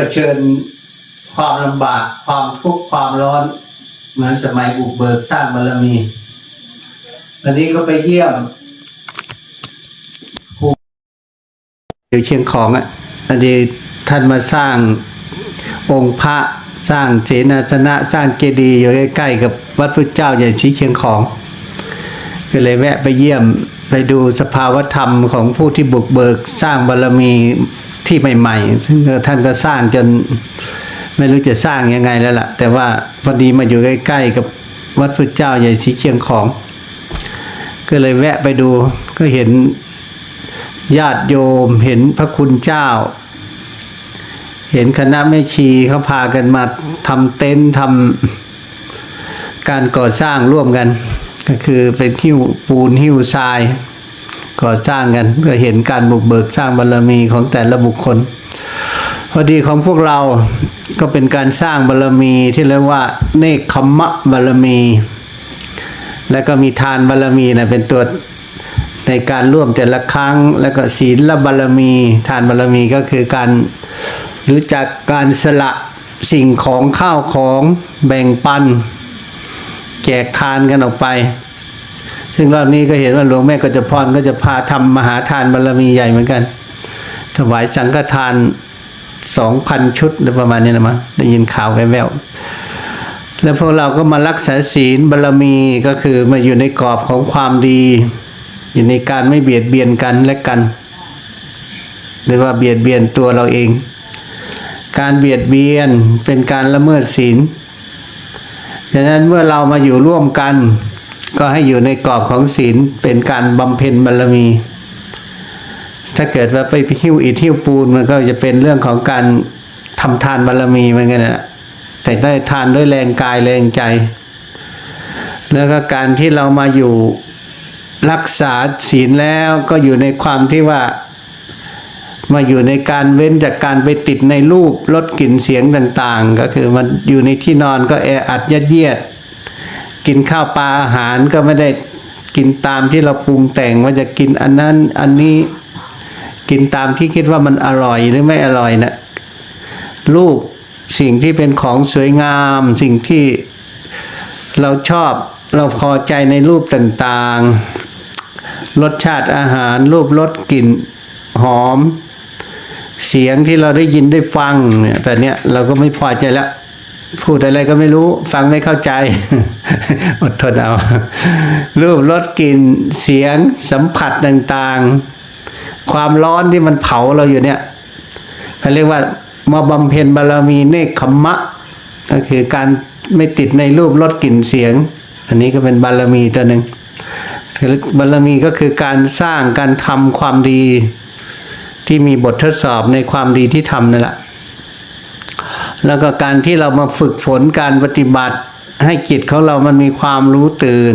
เผชิญความลำบากความทุกข์ความร้อน เหมือนสมัยบุกเบิกสร้างบารมีวันนี้ก็ไปเยี่ยมครูอยู่เชียงของอะอันนี้ท่านมาสร้างองค์พระสร้างเสนาสนะสร้างเจดีย์อยู่ใกล้ๆกับวัดพุทธเจ้าใหญ่ชีเชียงของ ก็เลยแวะไปเยี่ยมไปดูสภาวธรรมของผู้ที่บุกเบิกสร้างบารมี ที่ใหม่ๆซึ่งท่านก็สร้างจนไม่รู้จะสร้างยังไงแล้วล่ะ แต่ว่าพอดีมาอยู่ใกล้ๆกับวัดพุทธเจ้าใหญ่สีเชียงของ ก็เลยแวะไปดูก็เห็นญาติโยมเห็นพระคุณเจ้า เห็นคณะแม่ชีเขาพากันมาทำเต็นท์ทำการก่อสร้างร่วมกัน ก็คือเป็นหิ้วปูนหิ้วทราย ก่อสร้างกันก็เห็นการบุกเบิกสร้างบารมีของแต่ละบุคคล พอดีของพวกเราก็เป็นการสร้างบารมีที่เรียกว่าเนคขมะบารมี แล้วก็มีทานบารมีนะเป็นตัวในการร่วมแต่ละครั้ง แล้วก็ศีลบารมี ทานบารมีก็คือการรู้จักการสละสิ่งของข้าวของแบ่งปัน แจกทานกันออกไป ซึ่งรอบนี้ก็เห็นว่าหลวงแม่ก็จะพรก็จะพาทำมหาทานบารรมีใหญ่เหมือนกัน ถวายสังฆทานสองพันชุดหรือประมาณนี้นะมั้งได้ยินข่าวแว่วๆแล้วพวกเราก็มารักษาศีลบารรมีก็คือมาอยู่ในกรอบของความดี อยู่ในการไม่เบียดเบียนกันและกัน หรือว่าเบียดเบียนตัวเราเอง การเบียดเบียนเป็นการละเมิดศีลดังนั้นเมื่อเรามาอยู่ร่วมกัน ก็ให้อยู่ในกรอบของศีลเป็นการบำเพ็ญบารมี ถ้าเกิดว่าไปหิ้วอิฐหิ้วปูนมันก็จะเป็นเรื่องของการทำทานบารมีเหมือนกันนะแต่ได้ทานด้วยแรงกายแรงใจ แล้วก็การที่เรามาอยู่รักษาศีลแล้วก็อยู่ในความที่ว่า มาอยู่ในการเว้นจากการไปติดในรูปลดกลิ่นเสียงต่างๆ ก็คือมันอยู่ในที่นอนก็แออัดยัดเยียด กินข้าวปลาอาหารก็ไม่ได้กินตามที่เราปรุงแต่งว่าจะกินอันนั้นอันนี้กินตามที่คิดว่ามันอร่อยหรือไม่อร่อยนะรูปสิ่งที่เป็นของสวยงาม สิ่งที่เราชอบเราพอใจในรูปต่างๆ รสชาติอาหาร รูปรสกลิ่นหอม เสียงที่เราได้ยินได้ฟังเนี่ยแต่เนี้ยเราก็ไม่พอใจแล้ว พูดอะไรก็ไม่รู้ ฟังไม่เข้าใจ อดทนเอา รูปรสกลิ่นเสียงสัมผัสต่างๆ ความร้อนที่มันเผาเราอยู่เนี่ยเขาเรียกว่ามาบำเพ็ญบารมีเนคขมมะ ก็คือการไม่ติดในรูปรสกลิ่นเสียง อันนี้ก็เป็นบารมีตัวหนึ่งบารมีก็คือการสร้างการทำความดีที่มีบททดสอบในความดีที่ทำนั่นแหละ แล้วก็การที่เรามาฝึกฝนการปฏิบัติ ให้จิตของเรามันมีความรู้ตื่น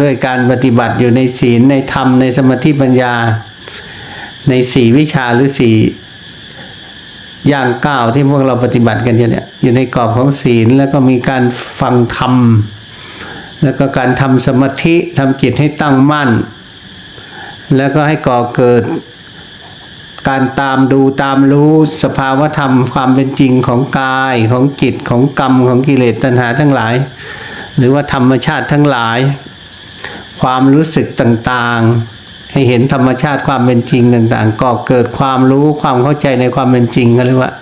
ด้วยการปฏิบัติอยู่ในศีลในธรรมในสมาธิปัญญา ในสี่วิชาหรือสี่อย่างก้าวที่พวกเราปฏิบัติกันอยู่เนี่ยอยู่ในกรอบของศีลแล้วก็มีการฟังธรรม แล้วก็การทำสมาธิทำจิตให้ตั้งมั่น แล้วก็ให้ก่อเกิด การตามดูตามรู้สภาวธรรมความเป็นจริงของกายของจิตของกรรมของกิเลสตัณหาทั้งหลาย หรือว่าธรรมชาติทั้งหลาย ความรู้สึกต่างๆ ให้เห็นธรรมชาติความเป็นจริงต่างๆก่อเกิดความรู้ความเข้าใจในความเป็นจริงกันเลยว่า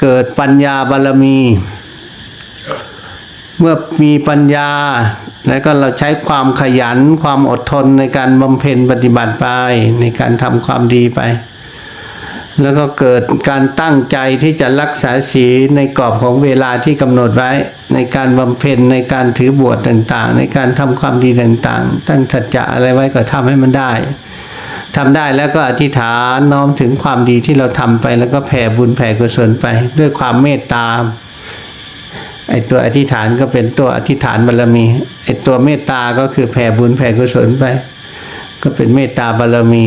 เกิดปัญญาบารมี เมื่อมีปัญญาแล้วก็เราใช้ความขยันความอดทนในการบำเพ็ญปฏิบัติไปในการทำความดีไป แล้วก็เกิดการตั้งใจที่จะรักษาศีลในกรอบของเวลาที่กำหนดไว้ ในการบำเพ็ญในการถือบวชต่างๆ ในการทำความดีต่างๆ ตั้งสัจจะอะไรไว้ก็ทำให้มันได้ทำได้แล้วก็อธิษฐานน้อมถึงความดีที่เราทำไป แล้วก็แผ่บุญแผ่กุศลไป ด้วยความเมตตาไอตัวอธิษฐานก็เป็นตัวอธิษฐานบารรมีไอตัวเมตตาก็คือแผ่บุญแผ่กุศลไป ก็เป็นเมตตาบารรมี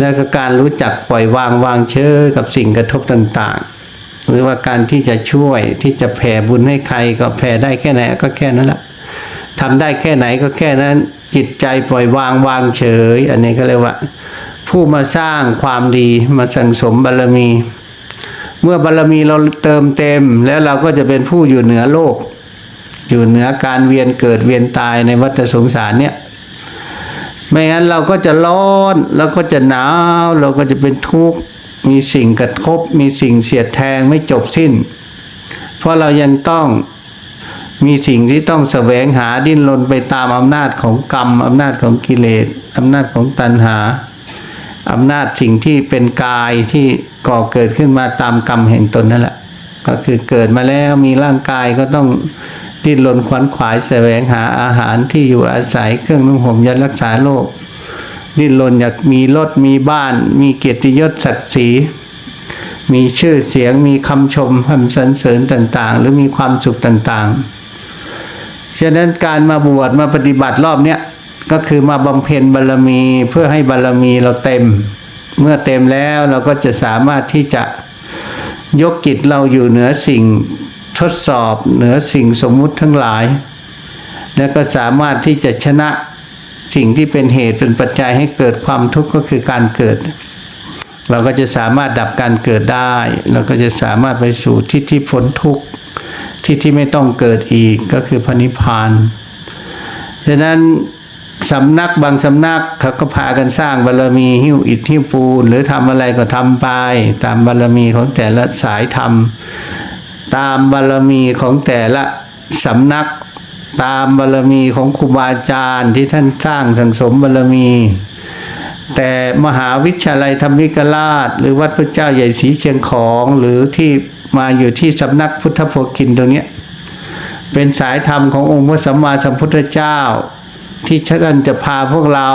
แล้วก็การรู้จักปล่อยวางวางเชยกับสิ่งกระทบต่างๆ หรือว่าการที่จะช่วยที่จะแผ่บุญให้ใครก็แผ่ได้แค่ไหนก็แค่นั้นแหละทำได้แค่ไหนก็แค่นั้น จิตใจปล่อยวางวางเฉย อันนี้ก็เรียกว่า ผู้มาสร้างความดีมาสั่งสมบารมี เมื่อบารมีเราเติมเต็ม แล้วเราก็จะเป็นผู้อยู่เหนือโลก อยู่เหนือการเวียนเกิดเวียนตายในวัฏสงสารเนี่ย ไม่งั้นเราก็จะร้อนเราก็จะหนาว เราก็จะเป็นทุกข์มีสิ่งกระทบ มีสิ่งเสียดแทงไม่จบสิ้น เพราะเรายังต้องมีสิ่งที่ต้องแสวงหาดิ้นรนไปตามอำนาจของกรรมอำนาจของกิเลสอำนาจของตัณหาอำนาจสิ่งที่เป็นกายที่ก่อเกิดขึ้นมาตามกรรมแห่งตนนั่นแหละ ก็คือเกิดมาแล้วมีร่างกายก็ต้อง ดิ้นรนขวนขวายแสวงหาอาหารที่อยู่อาศัยเครื่องนุ่งห่มยารักษาโรคดิ้นรนอยากมีรถมีบ้าน มีเกียรติยศศักดิ์ศรีมีชื่อเสียงมีคำชมคำสรรเสริญต่าง ๆ หรือมีความสุขต่างๆ ฉะนั้นการมาบวชมาปฏิบัติรอบเนี้ยก็คือมาบำเพ็ญบารมีเพื่อให้บารมีเราเต็ม เมื่อเต็มแล้วเราก็จะสามารถที่จะยกจิตเราอยู่เหนือสิ่ง ทดสอบเหนือสิ่งสมมุติทั้งหลาย แล้วก็สามารถที่จะชนะสิ่งที่เป็นเหตุเป็นปัจจัยให้เกิดความทุกข์ก็คือการเกิด เราก็จะสามารถดับการเกิดได้ เราก็จะสามารถไปสู่ที่ที่พ้นทุกข์ที่ที่ไม่ต้องเกิดอีกก็คือพระนิพพานฉะนั้นสำนักบางสำนักเขาก็พากันสร้างบารมีหิ้วอิฐหิ้วปูน หรือทำอะไรก็ทำไป ตามบารมีของแต่ละสายธรรม ตามบารมีของแต่ละสำนัก ตามบารมีของครูบาอาจารย์ที่ท่านสร้างสังสมบารมี แต่มหาวิทยาลัยธรรมิกราช หรือวัดพระเจ้าใหญ่ศรีเชียงของหรือที่มาอยู่ที่สำนักพุทธโภคินตรงนี้เป็นสายธรรมขององค์พระสัมมาสัมพุทธเจ้า ที่ท่านจะพาพวกเรา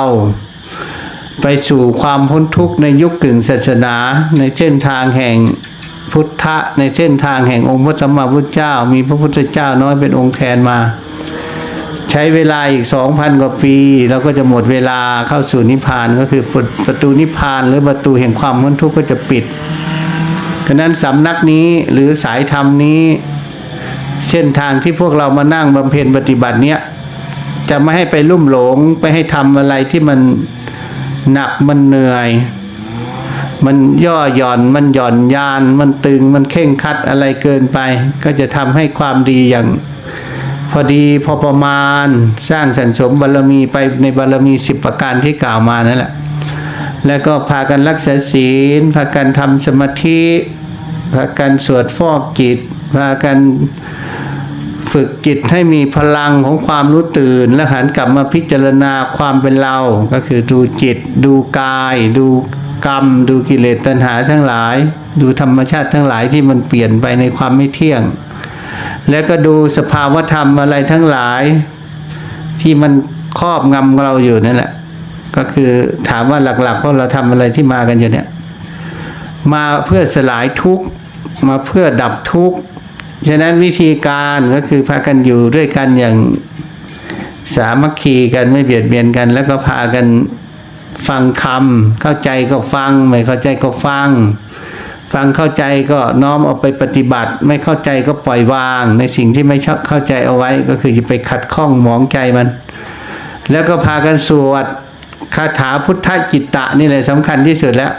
ไปสู่ความพ้นทุกข์ในยุคกึ่งศาสนาในเส้นทางแห่ง พุทธะในเส้นทางแห่งองค์พระสัมมาพุทธเจ้า มีพระพุทธเจ้าน้อยเป็นองค์แทนมา ใช้เวลาอีกสองพันกว่าปีเราก็จะหมดเวลาเข้าสู่นิพพานก็คือประตูนิพพานหรือประตูแห่งความพ้นทุกข์ก็จะปิดฉะนั้นสำนักนี้หรือสายธรรมนี้เส้นทางที่พวกเรามานั่งบำเพ็ญปฏิบัติเนี้ยจะไม่ให้ไปลุ่มหลงไปให้ทำอะไรที่มันหนักมันเหนื่อย มันย่อหย่อนมันหย่อนยาน มันตึงมันเข่งคัดอะไรเกินไป ก็จะทำให้ความดีอย่าง พอดีพอประมาณสร้างสันสมบารมีไปในบารมีสิบประการที่กล่าวมานั่นแหละแล้วก็พากันรักษาศีล พากันทำสมาธิ พากันสวดฟอกจิต พากันฝึกจิตให้มีพลังของความรู้ตื่น และหันกลับมาพิจารณาความเป็นเรา ก็คือดูจิต ดูกาย ดู กรรม ดูกิเลสตัณหาทั้งหลาย ดูธรรมชาติทั้งหลายที่มันเปลี่ยนไปในความไม่เที่ยง แล้วก็ดูสภาวธรรมอะไรทั้งหลาย ที่มันครอบงำเราอยู่นั่นแหละก็คือถามว่าหลักๆเพราะเราทำอะไรที่มากันอยู่เนี่ย มาเพื่อสลายทุกข์มาเพื่อดับทุกข์ฉะนั้นวิธีการก็คือพากันอยู่ด้วยกันอย่างสามัคคีกันไม่เบียดเบียนกัน แล้วก็พากัน ฟังคำเข้าใจก็ฟัง ไม่เข้าใจก็ฟัง ฟังเข้าใจก็น้อมเอาไปปฏิบัติ ไม่เข้าใจก็ปล่อยวาง ในสิ่งที่ไม่ชอบเข้าใจเอาไว้ ก็คืออย่าไปขัดข้องหมองใจมัน แล้วก็พากันสวดคาถาพุทธจิตตะนี่แหละสำคัญที่สุดแล้ว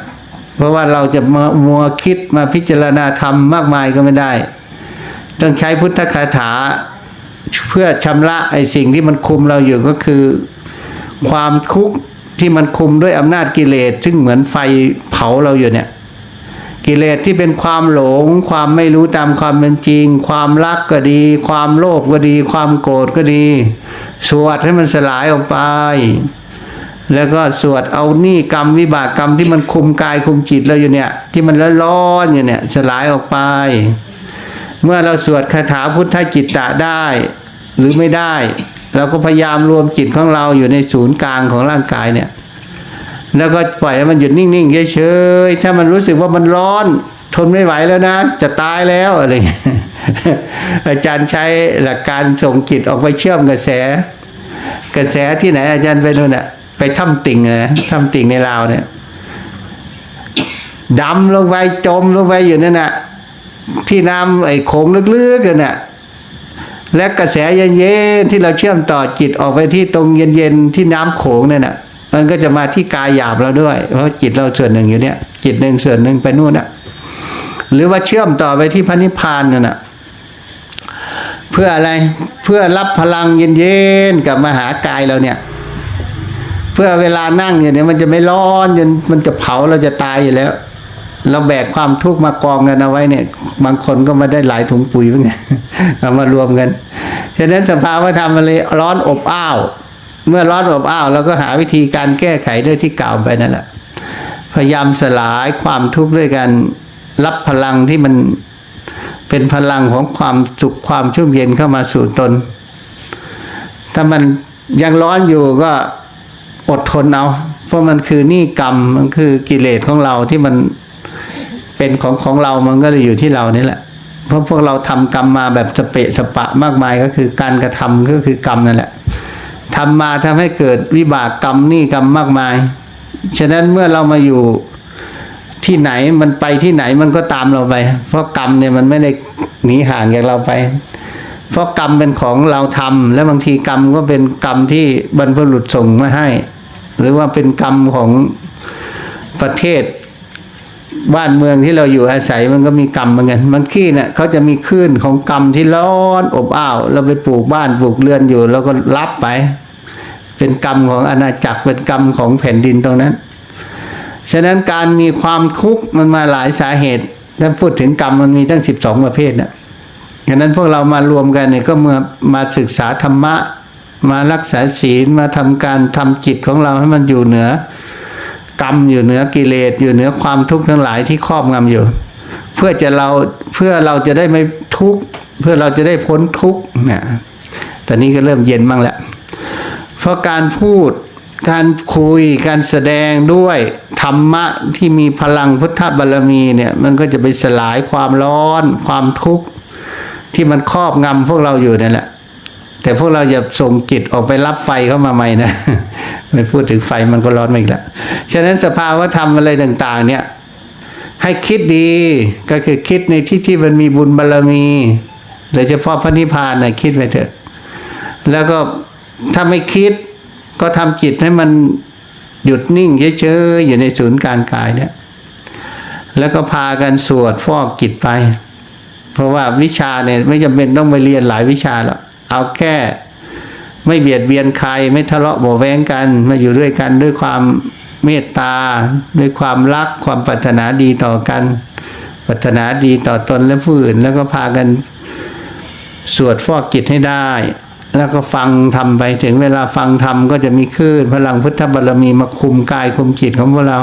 เพราะว่าเราจะมามัวคิดมาพิจารณาธรรมมากมายก็ไม่ได้ ต้องใช้พุทธคาถาเพื่อชำระไอ้สิ่งที่มันคุมเราอยู่ก็คือ ความทุกข์ ที่มันคุมด้วยอำนาจกิเลสซึ่งเหมือนไฟเผาเราอยู่เนี่ย กิเลสที่เป็นความหลง ความไม่รู้ตามความเป็นจริง ความรักก็ดี ความโลภก็ดี ความโกรธก็ดี สวดให้มันสลายออกไป แล้วก็สวดเอานี่กรรมวิบากกรรมที่มันคุมกายคุมจิตเราอยู่เนี่ย ที่มันร้อนอยู่เนี่ยสลายออกไป เมื่อเราสวดคาถาพุทธจิตตะได้ หรือไม่ได้ เราก็พยายามรวมจิตของเราอยู่ในศูนย์กลางของร่างกายเนี่ย แล้วก็ปล่อยให้มันหยุดนิ่งๆเฉยๆถ้ามันรู้สึกว่ามันร้อน ทนไม่ไหวแล้วนะ จะตายแล้วอะไรอาจารย์ใช้หลักการส่งจิตออกไปเชื่อมกระแส กระแสที่ไหน อาจารย์ไปนู่นน่ะไปถ้ำติ่งนะถ้ำติ่งในลาวเนี่ยดำลงไปจมลงไปอยู่นั่นน่ะ ที่น้ำไอ้โขงลึกๆกันน่ะ และกระแสเย็นๆที่เราเชื่อมต่อจิตออกไปที่ตรงเย็นๆที่น้ำโขงนั่นน่ะ มันก็จะมาที่กายหยาบเราด้วย เพราะจิตเราส่วนหนึ่งอยู่เนี่ย จิตหนึ่งส่วนหนึ่งไปนู่นน่ะ หรือว่าเชื่อมต่อไปที่พระนิพพานนั่นน่ะ เพื่ออะไรเพื่อรับพลังเย็นๆกับมาหากายเราเนี่ย เพื่อเวลานั่งอยู่เนี่ยมันจะไม่ร้อนจนมันจะเผาเราจะตายอยู่แล้ว เราแบกความทุกข์มากองกันเอาไว้เนี่ย บางคนก็มาได้หลายถุงปุ๋ยเหมือนกันเอามารวมกันฉะนั้นสภาวะธรรมมันเลยร้อนอบอ้าว เมื่อร้อนอบอ้าวเราก็หาวิธีการแก้ไขด้วยที่กล่าวไปนั่นแหละพยายามสลายความทุกข์ด้วยการรับพลังที่มันเป็นพลังของความสุขความชุ่มเย็นเข้ามาสู่ตน ถ้ามันยังร้อนอยู่ก็อดทนเอา เพราะมันคือนี่กรรมมันคือกิเลสของเราที่มัน เป็นของของเรามันก็เลยอยู่ที่เรานี่แหละ เพราะพวกเราทำกรรมมาแบบสเปะสปะมากมายก็คือการกระทำก็คือกรรมนั่นแหละทำมาทำให้เกิดวิบากกรรมนี่กรรมมากมาย ฉะนั้นเมื่อเรามาอยู่ที่ไหนมันไปที่ไหนมันก็ตามเราไป เพราะกรรมเนี่ยมันไม่ได้หนีห่างจากเราไป เพราะกรรมเป็นของเราทำและบางทีกรรมก็เป็นกรรมที่บรรพบุรุษส่งมาให้ หรือว่าเป็นกรรมของประเทศ บ้านเมืองที่เราอยู่อาศัยมันก็มีกรรมเหมือนกันบางที่เนี่ยเขาจะมีคลื่นของกรรมที่ร้อนอบอ้าวเราไปปลูกบ้านปลูกเรือนอยู่ แล้วก็รับไป เป็นกรรมของอาณาจักรเป็นกรรมของแผ่นดินตรงนั้น ฉะนั้นการมีความทุกข์มันมาหลายสาเหตุถ้าพูดถึงกรรมมันมีตั้งสิบสองประเภทนะฉะนั้นพวกเรามารวมกันเนี่ยก็มามาศึกษาธรรมะ มารักษาศีลมาทำการทำจิตของเราให้มันอยู่เหนือ กรรมอยู่เหนือกิเลสอยู่เหนือความทุกข์ทั้งหลายที่ครอบงำอยู่ เพื่อจะเราเพื่อเราจะได้ไม่ทุกข์เพื่อเราจะได้พ้นทุกข์เนี่ยตอนนี้ก็เริ่มเย็นบ้างแล้วเพราะการพูดการคุยการแสดงด้วยธรรมะที่มีพลังพุทธบารมีเนี่ยมันก็จะไปสลายความร้อนความทุกข์ที่มันครอบงำพวกเราอยู่นั่นแหละ แต่พวกเราอย่าส่งจิตออกไปรับไฟเข้ามาใหม่นะไม่พูดถึงไฟมันก็ร้อนมาอีกแล้วฉะนั้นสภาวะธรรมอะไรต่าง ๆ เนี่ย ให้คิดดีก็คือคิดในที่ที่มันมีบุญบารมีโดยเฉพาะพระนิพพานนะคิดไปเถอะ แล้วก็ถ้าไม่คิดก็ทำจิตให้มันหยุดนิ่งเฉยๆอยู่ในศูนย์กลางกายเนี่ย แล้วก็พากันสวดฟอกจิตไป เพราะว่าวิชาเนี่ยไม่จำเป็นต้องไปเรียนหลายวิชาหรอก เอาแค่ไม่เบียดเบียนใครไม่ทะเลาะเบาแวงกันมาอยู่ด้วยกันด้วยความเมตตา ด้วยความรักความปรารถนาดีต่อกันปรารถนาดีต่อตนและผู้อื่น แล้วก็พากันสวดฟอกจิตให้ได้ แล้วก็ฟังทำไปถึงเวลาฟังทำก็จะมีคลื่นพลังพุทธบารมีมาคุมกายคุมจิตของพวกเรา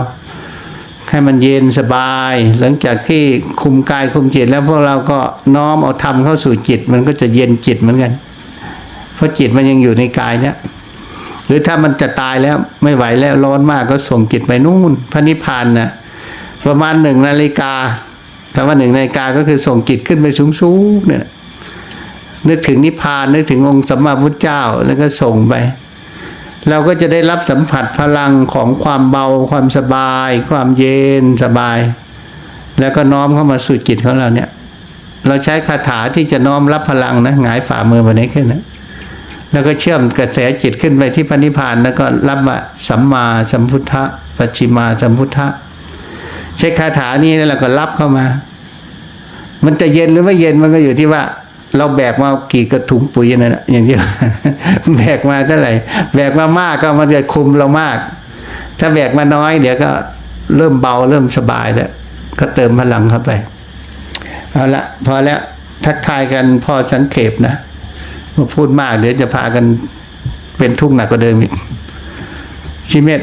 ให้มันเย็นสบาย หลังจากที่คุมกายคุมจิตแล้วพวกเราก็น้อมเอาธรรมเข้าสู่จิต มันก็จะเย็นจิตเหมือนกัน เพราะจิตมันยังอยู่ในกายเนี่ยหรือถ้ามันจะตายแล้วไม่ไหวแล้วร้อนมากก็ส่งจิตไปนู่นพระนิพพานนะประมาณหนึ่งนาฬิกาคำว่าหนึ่งนาฬิกาก็คือส่งจิตขึ้นไปสูงๆเนี่ยนึกถึงนิพพานนึกถึงองค์สัมมาพุทธเจ้าแล้วก็ส่งไป เราก็จะได้รับสัมผัสพลังของความเบาความสบาย ความเย็นสบาย แล้วก็น้อมเข้ามาสู่จิตของเราเนี่ย เราใช้คาถาที่จะน้อมรับพลังนะหงายฝ่ามือไปนี้ขึ้นนะ แล้วก็เชื่อมกระแสจิตขึ้นไปที่พระนิพพานแล้วก็รับว่าสัมมาสัมพุทธะปัจฉิมาสัมพุทธะใช้คาถานี้แล้วก็รับเข้ามา มันจะเย็นหรือไม่เย็นมันก็อยู่ที่ว่า เราแบกมากี่กระถุงปุ๋ยนั่นแหละอย่างที่แบกมาเท่าไหร่แบกมามากก็มันจะคุมเรามาก ถ้าแบกมาน้อย เดี๋ยวก็เริ่มเบาเริ่มสบายแล้วก็เติมพลังเข้าไป เอาละพอแล้วทักทายกันพอสังเขปนะ พูดมากเดี๋ยวจะพากันเป็นทุกข์หนักกว่าเดิมอีกชิเมต